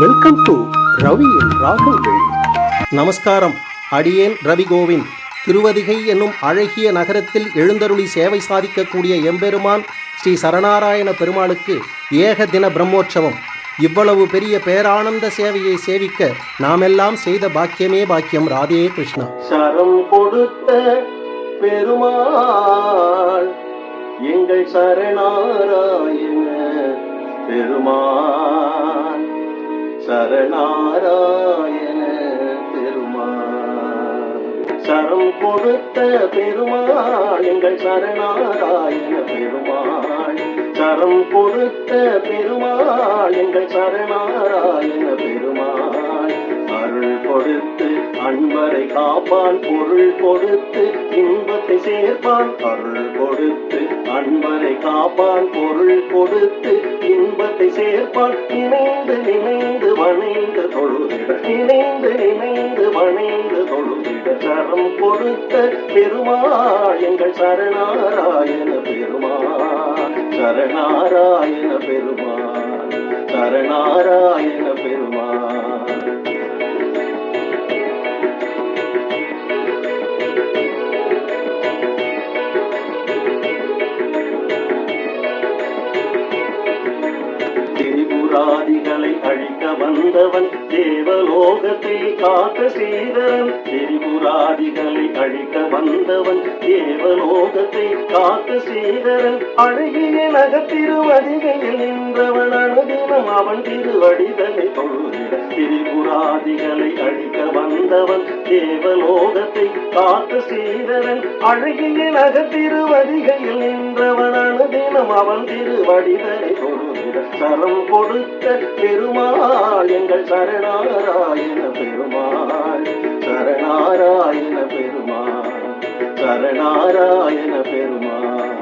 Welcome to ரவியின் ராகங்கள் நமஸ்காரம். அடியேன் ரவி கோவிந்த். திருவதிகை என்னும் அழகிய நகரத்தில் எழுந்தருளி சேவை சாதிக்கக்கூடிய எம்பெருமான் ஸ்ரீ சரணாராயண பெருமாளுக்கு ஏக தின பிரம்மோற்சவம். இவ்வளவு பெரிய பேரானந்த சேவையை சேவிக்க நாமெல்லாம் செய்த பாக்கியமே பாக்கியம். ராதே கிருஷ்ணா. சரம் கொடுத்த பெருமாள் எங்கள் சரணாராயண பெருமாள். சரணாராயண பெருமாள். சரம் கொடுத்த பெருமாள் எங்கள் சரணாராயண பெருமாள். சரம் கொடுத்த பெருமாள் எங்கள் சரணாராயண பெருமாள். அருள் கொடுத்து அன்பரை காப்பான் பொருள் கொடுத்து இன்பத்தை சேர்ப்பான். அருள் கொடுத்து அன்பரை காப்பான் பொருள் கொடுத்து இன்பத்தை சேர்ப்பான் இணைந்து நினைந்து வணைந்து தொழுதிட. இணைந்து நினைந்து வணைந்து தொழுதிட. சரம் பொறுத்த பெருமாள் எங்கள் சரணாராயண பெருமாள். சரணாராயண பெருமாள் சரணாராயண பெருமாள். ஆதிகளை அழிக்க வந்தவன் தேவலோகத்தை காக்க சீதரன். திரிபுராதிகளை அழிக்க வந்தவன் தேவலோகத்தை காக்க சீதரன். அழகிய நகத்திருவதிகையில் நின்றவன் அனுதினம் அவன் திருவடிதலை தொழுதிட. திரிபுராதிகளை அழிக்க வந்தவன் தேவலோகத்தை காக்க சீதரன். அழகிய நகத்திருவதிகையில் நின்றவன் அனுதினம் அவன் திருவடிதலை தொழுதிட. சரம் கொடுத்த பெருமாள் எங்கள் சரணாராயண பெருமாள். சரணாராயண பெருமாள் சரணாராயண பெருமாள்.